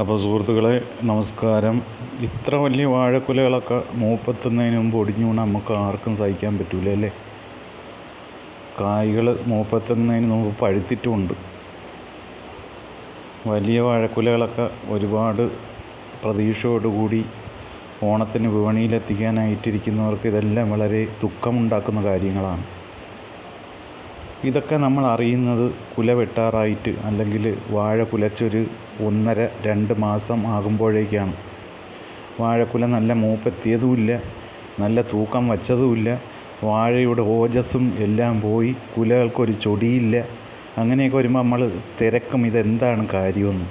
അപ്പോൾ സുഹൃത്തുക്കളെ നമസ്കാരം. ഇത്ര വലിയ വാഴക്കുലകളൊക്കെ മൂപ്പത്തുന്നതിന് മുമ്പ് ഒടിഞ്ഞു വീണാൽ നമുക്ക് ആർക്കും സഹിക്കാൻ പറ്റൂല അല്ലേ? കായ്കൾ മൂപ്പത്തുന്നതിന് മുമ്പ് പഴുത്തിട്ടുമുണ്ട്. വലിയ വാഴക്കുലകളൊക്കെ ഒരുപാട് പ്രതീക്ഷയോടുകൂടി ഓണത്തിന് വിപണിയിലെത്തിക്കാനായിട്ടിരിക്കുന്നവർക്ക് ഇതെല്ലാം വളരെ ദുഃഖമുണ്ടാക്കുന്ന കാര്യങ്ങളാണ്. ഇതൊക്കെ നമ്മൾ അറിയുന്നത് കുല വെട്ടാറായിട്ട് അല്ലെങ്കിൽ വാഴ കുലച്ചൊരു ഒന്നര രണ്ട് മാസം ആകുമ്പോഴേക്കാണ്. വാഴക്കുല നല്ല മൂപ്പെത്തിയതുമില്ല നല്ല തൂക്കം വച്ചതുമില്ല വാഴയുടെ ഓജസ്സും എല്ലാം പോയി കുലകൾക്കൊരു ചൊടിയില്ല. അങ്ങനെയൊക്കെ വരുമ്പോൾ നമ്മൾ തിരക്കും ഇതെന്താണ് കാര്യമെന്ന്.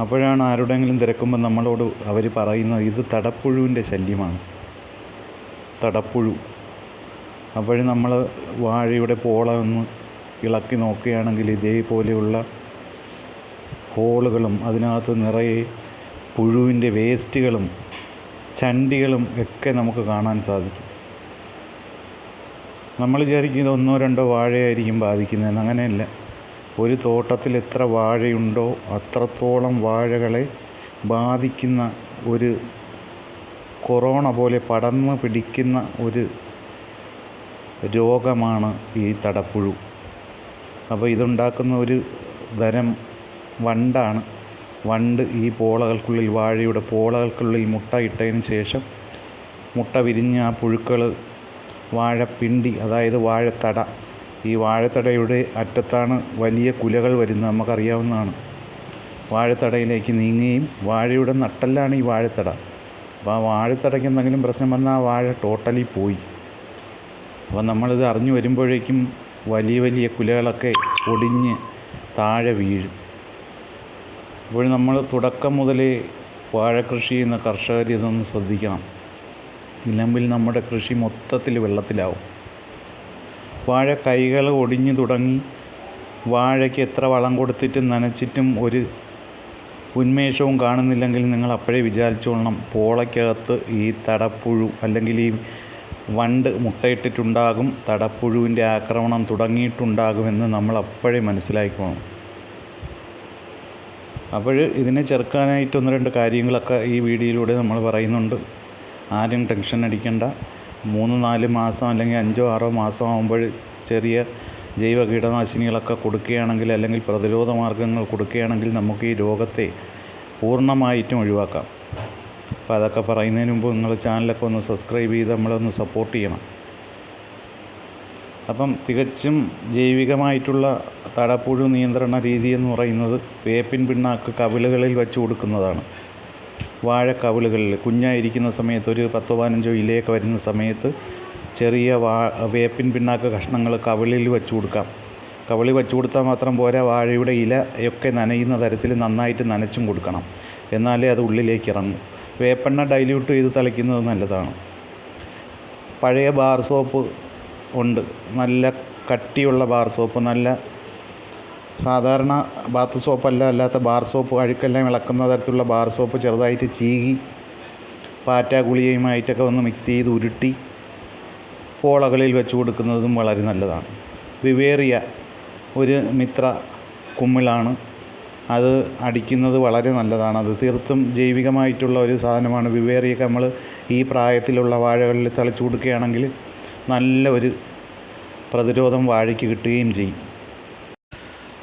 അപ്പോഴാണ് ആരുടെങ്കിലും തിരക്കുമ്പോൾ നമ്മളോട് അവർ പറയുന്നത് ഇത് തടപ്പുഴുവിന്റെ ശല്യമാണ്. തടപ്പുഴു. അപ്പോഴും നമ്മൾ വാഴയുടെ പോള ഒന്ന് ഇളക്കി നോക്കുകയാണെങ്കിൽ ഇതേപോലെയുള്ള ഹോളുകളും അതിനകത്ത് നിറയെ പുഴുവിന്റെ വേസ്റ്റുകളും ചണ്ടികളും ഒക്കെ നമുക്ക് കാണാൻ സാധിക്കും. നമ്മൾ വിചാരിക്കും ഇത് ഒന്നോ രണ്ടോ വാഴയായിരിക്കും ബാധിക്കുന്നതെന്ന്. അങ്ങനെയല്ല. ഒരു തോട്ടത്തിൽ എത്ര വാഴയുണ്ടോ അത്രത്തോളം വാഴകളെ ബാധിക്കുന്ന ഒരു കൊറോണ പോലെ പടന്ന് പിടിക്കുന്ന ഒരു രോഗമാണ് ഈ തടപ്പുഴു. അപ്പോൾ ഇതുണ്ടാക്കുന്ന ഒരു തരം വണ്ടാണ്. വണ്ട് ഈ പോളകൾക്കുള്ളിൽ വാഴയുടെ പോളകൾക്കുള്ളിൽ മുട്ട ഇട്ടതിന് ശേഷം മുട്ട വിരിഞ്ഞ ആ പുഴുക്കൾ വാഴപ്പിണ്ടി അതായത് വാഴത്തട ഈ വാഴത്തടയുടെ അറ്റത്താണ് വലിയ കുലകൾ വരുന്നത് നമുക്കറിയാവുന്നതാണ്. വാഴത്തടയിലേക്ക് നീങ്ങുകയും വാഴയുടെ നട്ടെല്ലാണ് ഈ വാഴത്തട. അപ്പോൾ ആ വാഴത്തടയ്ക്ക് എന്തെങ്കിലും പ്രശ്നം വന്നാൽ ആ വാഴ ടോട്ടലി പോയി. അപ്പോൾ നമ്മളിത് അറിഞ്ഞു വരുമ്പോഴേക്കും വലിയ വലിയ കുലകളൊക്കെ ഒടിഞ്ഞ് താഴെ വീഴും. അപ്പോൾ നമ്മൾ തുടക്കം മുതലേ വാഴക്കൃഷി കൃഷി ചെയ്യുന്ന കർഷകർ ഇതൊന്ന് ശ്രദ്ധിക്കണം. ഇല്ലെങ്കിൽ നമ്മുടെ കൃഷി മൊത്തത്തിൽ വെള്ളത്തിലാവും. വാഴ കൈകൾ ഒടിഞ്ഞു തുടങ്ങി വാഴയ്ക്ക് എത്ര വളം കൊടുത്തിട്ടും നനച്ചിട്ടും ഒരു ഉന്മേഷവും കാണുന്നില്ലെങ്കിൽ നിങ്ങൾ അപ്പോഴേ വിചാരിച്ചോളണം പോളയ്ക്കകത്ത് ഈ തടപ്പുഴു അല്ലെങ്കിൽ ഈ വണ്ട് മുട്ടയിട്ടിട്ടുണ്ടാകും. തടപ്പുഴുവിന്റെ ആക്രമണം തുടങ്ങിയിട്ടുണ്ടാകുമെന്ന് നമ്മൾ അപ്പോഴേ മനസ്സിലാക്കണം അപ്പോൾ ഇതിനെ ചെറുക്കാനായിട്ട് ഒന്ന് രണ്ട് കാര്യങ്ങളൊക്കെ ഈ വീഡിയോയിലൂടെ നമ്മൾ പറയുന്നുണ്ട്. ആരും ടെൻഷൻ അടിക്കേണ്ട. മൂന്ന് നാല് മാസം അല്ലെങ്കിൽ അഞ്ചോ ആറോ മാസം ആകുമ്പോൾ ചെറിയ ജൈവ കീടനാശിനികളൊക്കെ കൊടുക്കുകയാണെങ്കിൽ അല്ലെങ്കിൽ പ്രതിരോധ മാർഗങ്ങൾ കൊടുക്കുകയാണെങ്കിൽ നമുക്ക് ഈ രോഗത്തെ പൂർണമായിട്ടും ഒഴിവാക്കാം. അപ്പോൾ അതൊക്കെ പറയുന്നതിന് മുമ്പ് നിങ്ങൾ ചാനലൊക്കെ ഒന്ന് സബ്സ്ക്രൈബ് ചെയ്ത് നമ്മളൊന്ന് സപ്പോർട്ട് ചെയ്യണം. അപ്പം തികച്ചും ജൈവികമായിട്ടുള്ള തടപ്പുഴു നിയന്ത്രണ രീതി എന്ന് പറയുന്നത് വേപ്പിൻ പിണ്ണാക്ക് കവിളുകളിൽ വെച്ച് കൊടുക്കുന്നതാണ്. വാഴ കവിളുകളിൽ. കുഞ്ഞായിരിക്കുന്ന സമയത്ത് ഒരു പത്തോ പതിനഞ്ചോ ഇലയൊക്കെ വരുന്ന സമയത്ത് ചെറിയ വാ വേപ്പിൻ പിണ്ണാക്ക് കഷ്ണങ്ങൾ കവിളിൽ വെച്ച് കൊടുക്കാം. കവിളി വെച്ച് കൊടുത്താൽ മാത്രം പോരാ വാഴയുടെ ഇലയൊക്കെ നനയുന്ന തരത്തിൽ നന്നായിട്ട് നനച്ചും കൊടുക്കണം. എന്നാലേ അത് ഉള്ളിലേക്ക് ഇറങ്ങും. വേപ്പെണ്ണ ഡൈല്യൂട്ട് ചെയ്ത് തളിക്കുന്നത് നല്ലതാണ്. പഴയ ബാർ സോപ്പ് ഉണ്ട്. നല്ല കട്ടിയുള്ള ബാർ സോപ്പ് നല്ല സാധാരണ ബാത്ത് സോപ്പല്ല അല്ലാത്ത ബാർ സോപ്പ് അഴുക്കെല്ലാം ഇളക്കുന്ന തരത്തിലുള്ള ബാർ സോപ്പ് ചെറുതായിട്ട് ചീകി പാറ്റ ഗുളികയുമായിട്ടൊക്കെ ഒന്ന് മിക്സ് ചെയ്ത് ഉരുട്ടി പോളകളിൽ വെച്ച് കൊടുക്കുന്നതും വളരെ നല്ലതാണ്. വിവേറിയ ഒരു മിത്ര കുമ്മിളാണ്. അത് അടിക്കുന്നത് വളരെ നല്ലതാണ്. അത് തീർത്തും ജൈവികമായിട്ടുള്ള ഒരു സാധനമാണ്. വിവേറിയൊക്കെ നമ്മൾ ഈ പ്രായത്തിലുള്ള വാഴകളിൽ തളിച്ചു കൊടുക്കുകയാണെങ്കിൽ നല്ല ഒരു പ്രതിരോധം വാഴയ്ക്ക് കിട്ടുകയും ചെയ്യും.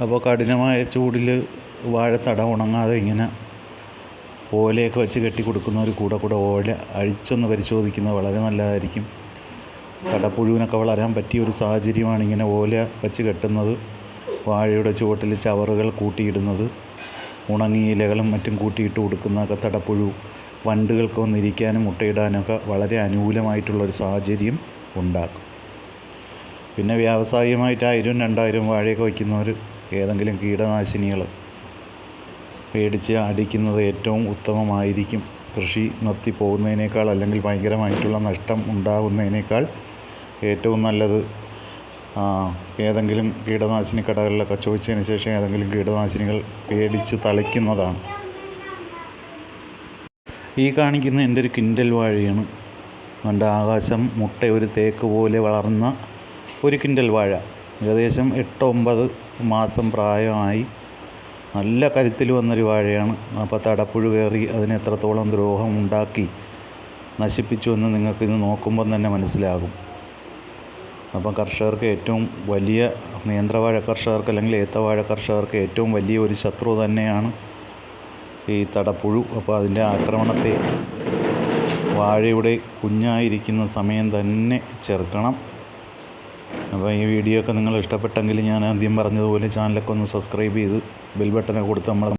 അപ്പോൾ കഠിനമായ ചൂടിൽ വാഴ വാഴത്തട ഉണങ്ങാതെ ഇങ്ങനെ ഓലയൊക്കെ വെച്ച് കെട്ടി കൊടുക്കുന്ന ഒരു കൂടെ കൂടെ ഓല അഴിച്ചൊന്ന് പരിശോധിക്കുന്നത് വളരെ നല്ലതായിരിക്കും. തടപ്പുഴുവിനൊക്കെ വളരാൻ പറ്റിയ ഒരു സാഹചര്യമാണ് ഇങ്ങനെ ഓല വെച്ച് കെട്ടുന്നത്. വാഴയുടെ ചുവട്ടിൽ ചവറുകൾ കൂട്ടിയിടുന്നത്. ഉണങ്ങിയ ഇലകളും മറ്റും കൂട്ടിയിട്ട് കൊടുക്കുന്നതൊക്കെ തടപ്പുഴു വണ്ടുകൾക്ക് വന്നിരിക്കാനും മുട്ടയിടാനൊക്കെ വളരെ അനുകൂലമായിട്ടുള്ളൊരു സാഹചര്യം. ഉണ്ടാക്കും. പിന്നെ വ്യാവസായികമായിട്ട് ആയിരം രണ്ടായിരം വാഴയൊക്കെ വയ്ക്കുന്നവർ ഏതെങ്കിലും കീടനാശിനികൾ മേടിച്ച് അടിക്കുന്നത് ഏറ്റവും ഉത്തമമായിരിക്കും. കൃഷി നിർത്തി പോകുന്നതിനേക്കാൾ അല്ലെങ്കിൽ ഭയങ്കരമായിട്ടുള്ള നഷ്ടം ഉണ്ടാകുന്നതിനേക്കാൾ ഏറ്റവും നല്ലത് ഏതെങ്കിലും കീടനാശിനി കടകളിലൊക്കെ ചോദിച്ചതിന് ശേഷം ഏതെങ്കിലും കീടനാശിനികൾ പേടിച്ച് തളിക്കുന്നതാണ്. ഈ കാണിക്കുന്ന എന്റെ ഒരു കിൻഡൽ വാഴയാണ്. എന്റെ ആകാശം മുട്ട ഒരു തേക്ക് പോലെ വളർന്ന ഒരു കിൻഡൽ വാഴ. ഏകദേശം എട്ട് ഒമ്പത് മാസം പ്രായമായി നല്ല കരുത്തിൽ വന്നൊരു വാഴയാണ്. അപ്പോൾ തടപ്പുഴു കയറി അതിന് എത്രത്തോളം ദ്രോഹം ഉണ്ടാക്കി നശിപ്പിച്ചു എന്ന് നിങ്ങൾക്കിത് നോക്കുമ്പം തന്നെ മനസ്സിലാകും. അപ്പം കർഷകർക്ക് ഏറ്റവും വലിയ നിയന്ത്രവാഴ കർഷകർക്ക് അല്ലെങ്കിൽ ഏത്തവാഴ കർഷകർക്ക് ഏറ്റവും വലിയ ഒരു ശത്രു തന്നെയാണ് ഈ തടപ്പുഴു. അപ്പോൾ അതിന്റെ ആക്രമണത്തെ വാഴയുടെ കുഞ്ഞായിരിക്കുന്ന സമയം തന്നെ ചേർക്കണം അപ്പോൾ ഈ വീഡിയോ ഒക്കെ നിങ്ങൾ ഇഷ്ടപ്പെട്ടെങ്കിൽ ഞാൻ ആദ്യം പറഞ്ഞതുപോലെ ചാനലൊക്കെ ഒന്ന് സബ്സ്ക്രൈബ് ചെയ്ത് ബെൽ ബട്ടനെ കൊടുത്ത് നമ്മൾ